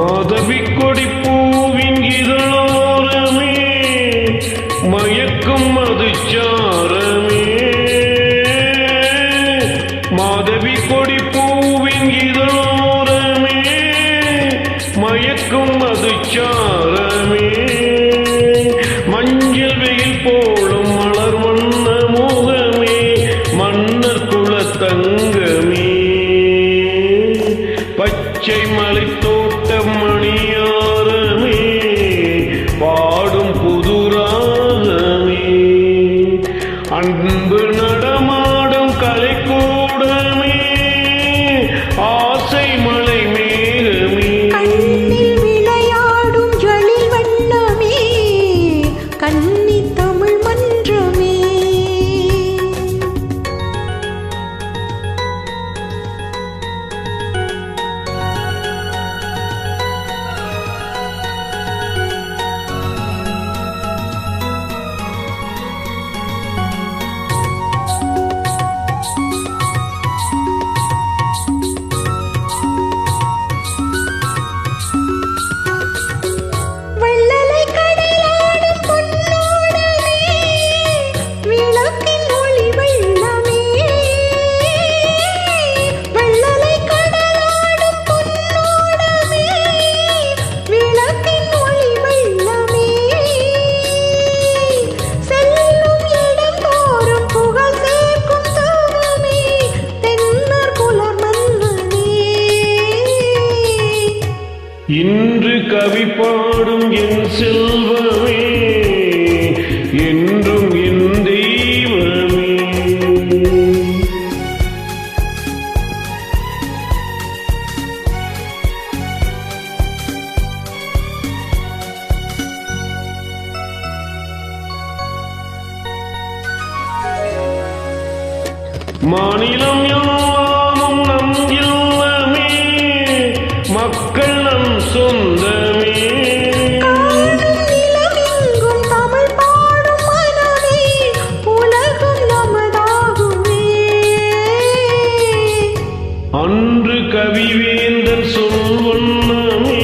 மாதவி கொடி பூவின் இதழோரமே மயக்கும் மதுச்சாரமே மாதவி கொடி பூவின் இதழோரமே மயக்கும் மதுச்சாரமே மஞ்சள் வெயில் போலும் மலர் வண்ண மோகமே மன்னர் குலத்தங்கமே பச்சை மலை அன்பு இன்று கவி பாடும் என் செல்வமே என்றும் என் தெய்வமே. மாநிலம் யார் ஒன்று கவிவேந்தன் சொல் ஒன்றாமே